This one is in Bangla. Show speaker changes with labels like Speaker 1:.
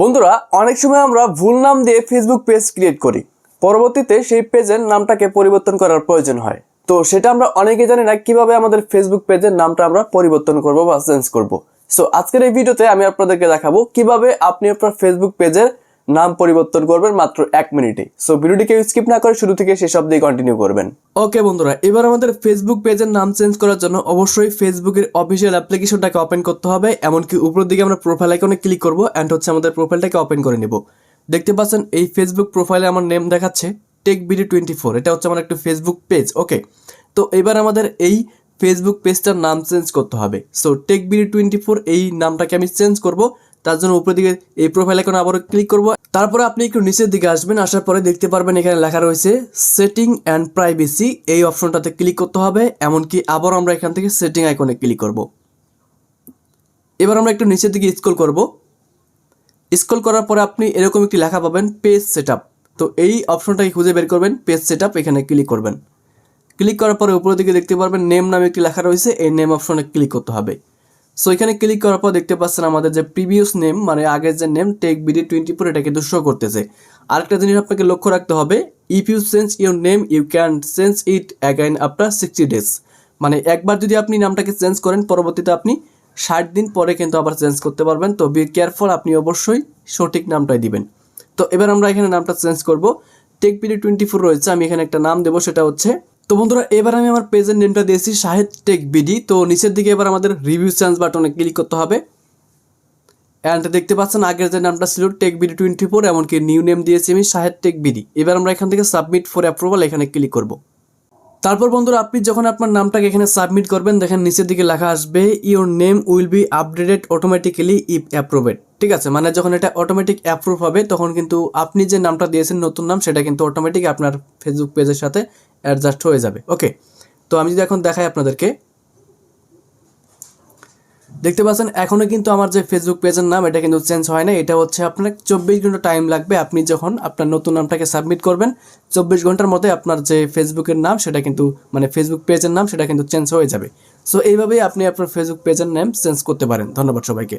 Speaker 1: বন্ধুরা, অনেক সময় আমরা ভুল নাম দিয়ে ফেসবুক পেজ ক্রিয়েট করি। পরবর্তীতে সেই পেজের নামটাকে পরিবর্তন করার প্রয়োজন হয়। তো সেটা আমরা অনেকে জানি না কীভাবে আমাদের ফেসবুক পেজের নামটা আমরা পরিবর্তন করব বা চেঞ্জ করব। সো আজকের এই ভিডিওতে আমি আপনাদেরকে দেখাবো কীভাবে আপনি আপনার ফেসবুক পেজের নাম পরিবর্তন করবেন মাত্র এক মিনিটে। সো ভিডিওটিকে স্কিপ না করে শুরু থেকে শেষ অব্দি কন্টিনিউ করবেন। ওকে বন্ধুরা, এবার আমাদের ফেসবুক পেজের নাম চেঞ্জ করার জন্য অবশ্যই ফেসবুকের অফিসিয়াল অ্যাপ্লিকেশনটাকে ওপেন করতে হবে, এমনকি উপরের দিকে আমরা প্রোফাইল আইকনে ক্লিক করব অ্যান্ড হচ্ছে আমাদের প্রোফাইলটাকে ওপেন করে নেব। দেখতে পাচ্ছেন, এই ফেসবুক প্রোফাইলে আমার নেম দেখাচ্ছে টেক বিডি টোয়েন্টি ফোর এটা হচ্ছে আমার একটা ফেসবুক পেজ ওকে তো এবার আমাদের এই ফেসবুক পেজটার নাম চেঞ্জ করতে হবে। So tech BD twenty four এই নামটাকে আমি চেঞ্জ করব তার জন্য উপরের দিকে এই প্রোফাইল এখন আবারও ক্লিক করব। তারপরে আপনি একটু নিচের দিকে আসবেন, আসার পরে দেখতে পারবেন এখানে লেখা রয়েছে সেটিং অ্যান্ড প্রাইভেসি এই অপশনটাতে ক্লিক করতে হবে, এমনকি আবার আমরা এখান থেকে সেটিং আইকনে ক্লিক করব। এবার আমরা একটু নিচের দিকে স্ক্রল করব। স্ক্রল করার পরে আপনি এরকম একটি লেখা পাবেন পেজ সেটআপ তো এই অপশনটাকে খুঁজে বের করবেন পেজ সেটআপ এখানে ক্লিক করবেন। ক্লিক করার পরে উপরের দিকে দেখতে পারবেন নেম নামে একটি লেখা রয়েছে, এই নেম অপশনে ক্লিক করতে হবে। সো এখানে ক্লিক করার পর দেখতে পাচ্ছেন আমাদের যে প্রিভিয়াস নেম মানে আগের যে name tech BD twenty four এটা কিন্তু শো করতেছে। আরেকটা জিনিস আপনাকে লক্ষ্য রাখতে হবে if you change your name you can change it again after sixty days মানে একবার যদি আপনি নামটাকে চেঞ্জ করেন, পরবর্তীতে আপনি ষাট দিন পরে কিন্তু আবার চেঞ্জ করতে পারবেন। তো বি কেয়ারফুল আপনি অবশ্যই সঠিক নামটাই দিবেন। তো এবার আমরা এখানে নামটা চেঞ্জ করব। টেক বিডি টোয়েন্টি ফোর রয়েছে, আমি এখানে একটা নাম দেবো, সেটা হচ্ছে তো বন্ধুরা, এবার আমি আমার পেজের নেমটা দিয়েছি শাহেদ টেক বিডি তো নিচের দিকে এবার আমাদের রিভিউ চেঞ্জ বাটনে ক্লিক করতে হবে। অ্যান্ড দেখতে পাচ্ছেন, আগের যে নামটা ছিল টেক বিডি টোয়েন্টি ফোর এমনকি নিউ নেম দিয়েছি আমি শাহেদ টেক বিডি এবার আমরা এখান থেকে সাবমিট ফর অ্যাপ্রুভাল এখানে ক্লিক করব। তারপর বন্ধুরা, আপনি যখন আপনার নামটাকে এখানে সাবমিট করবেন, দেখেন নিচের দিকে লেখা আসবে your name will be updated automatically if approved ঠিক আছে? মানে যখন এটা অটোমেটিক অ্যাপ্রুভ হবে, তখন কিন্তু আপনি যে নামটা দিয়েছেন নতুন নাম, সেটা কিন্তু অটোমেটিক আপনার ফেসবুক পেজের সাথে অ্যাডজাস্ট হয়ে যাবে। ওকে তো আমি যদি এখন দেখাই আপনাদেরকে। দেখতে পাচ্ছেন এখনও কিন্তু আমার যে ফেসবুক পেজের নাম, এটা কিন্তু চেঞ্জ হয় না এটা হচ্ছে আপনার চব্বিশ ঘণ্টা টাইম লাগবে আপনি যখন আপনার নতুন নামটাকে সাবমিট করবেন, চব্বিশ ঘণ্টার মধ্যে আপনার যে ফেসবুকের নাম, সেটা কিন্তু মানে ফেসবুক পেজের নাম, সেটা কিন্তু চেঞ্জ হয়ে যাবে। সো এইভাবেই আপনি আপনার ফেসবুক পেজের নাম চেঞ্জ করতে পারেন। ধন্যবাদ সবাইকে।